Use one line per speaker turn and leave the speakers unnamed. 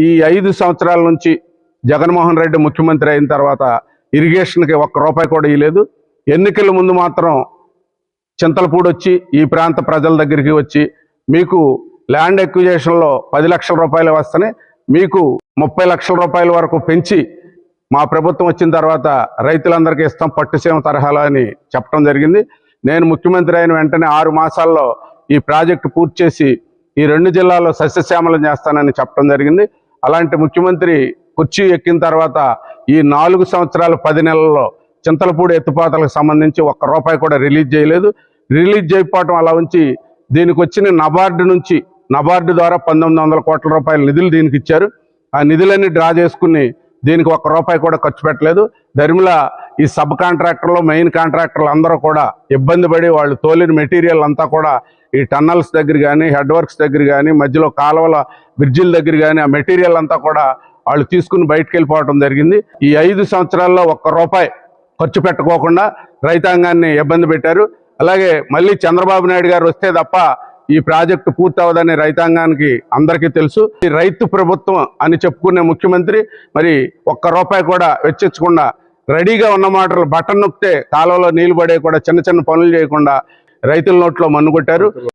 ఈ ఐదు సంవత్సరాల నుంచి జగన్మోహన్ రెడ్డి ముఖ్యమంత్రి అయిన తర్వాత ఇరిగేషన్కి ఒక్క రూపాయి కూడా ఇవ్వలేదు ఎన్నికల ముందు మాత్రం చింతలపూడి వచ్చి ఈ ప్రాంత ప్రజల దగ్గరికి వచ్చి మీకు ల్యాండ్ ఎక్విజేషన్లో పది లక్షల రూపాయలు వస్తేనే మీకు ముప్పై లక్షల రూపాయల వరకు పెంచి మా ప్రభుత్వం వచ్చిన తర్వాత రైతులందరికీ ఇస్తాం పట్టుసీమ తరహాలో అని చెప్పడం జరిగింది. నేను ముఖ్యమంత్రి అయిన వెంటనే ఆరు మాసాల్లో ఈ ప్రాజెక్టు పూర్తి చేసి ఈ రెండు జిల్లాల్లో సస్యశ్యామలం చేస్తానని చెప్పడం జరిగింది. అలాంటి ముఖ్యమంత్రి కుర్చీ ఎక్కిన తర్వాత ఈ నాలుగు సంవత్సరాలు పది నెలల్లో చింతలపూడి ఎత్తుపాతలకు సంబంధించి ఒక్క రూపాయి కూడా రిలీజ్ చేయలేదు. రిలీజ్ చేయకపోవటం అలా ఉంచి దీనికి వచ్చిన నబార్డు నుంచి నబార్డు ద్వారా పంతొమ్మిది వందల కోట్ల రూపాయల నిధులు దీనికి ఇచ్చారు. ఆ నిధులన్నీ డ్రా చేసుకుని దీనికి ఒక్క రూపాయి కూడా ఖర్చు పెట్టలేదు. ధర్మిల ఈ సబ్ కాంట్రాక్టర్లు మెయిన్ కాంట్రాక్టర్లు అందరూ కూడా ఇబ్బంది పడి వాళ్ళు తోలిన మెటీరియల్ అంతా కూడా ఈ టన్నల్స్ దగ్గర కానీ హెడ్ వర్క్స్ దగ్గర కానీ మధ్యలో కాలువల బ్రిడ్జిల దగ్గర కానీ ఆ మెటీరియల్ అంతా కూడా వాళ్ళు తీసుకుని బయటకు వెళ్ళిపోవడం జరిగింది. ఈ ఐదు సంవత్సరాల్లో ఒక్క రూపాయి ఖర్చు పెట్టుకోకుండా రైతాంగాన్ని ఇబ్బంది పెట్టారు. అలాగే మళ్ళీ చంద్రబాబు నాయుడు గారు వస్తే తప్ప ఈ ప్రాజెక్టు పూర్తవదని రైతాంగానికి అందరికీ తెలుసు. ఈ రైతు ప్రభుత్వం అని చెప్పుకునే ముఖ్యమంత్రి మరి ఒక్క రూపాయి కూడా వెచ్చించకుండా రెడీగా ఉన్న మాటలు బటన్ నొక్కితే కాలువలో నీళ్ళు పడే కూడా చిన్న చిన్న పనులు చేయకుండా రైతుల నోట్లో మన్ను కొట్టారు.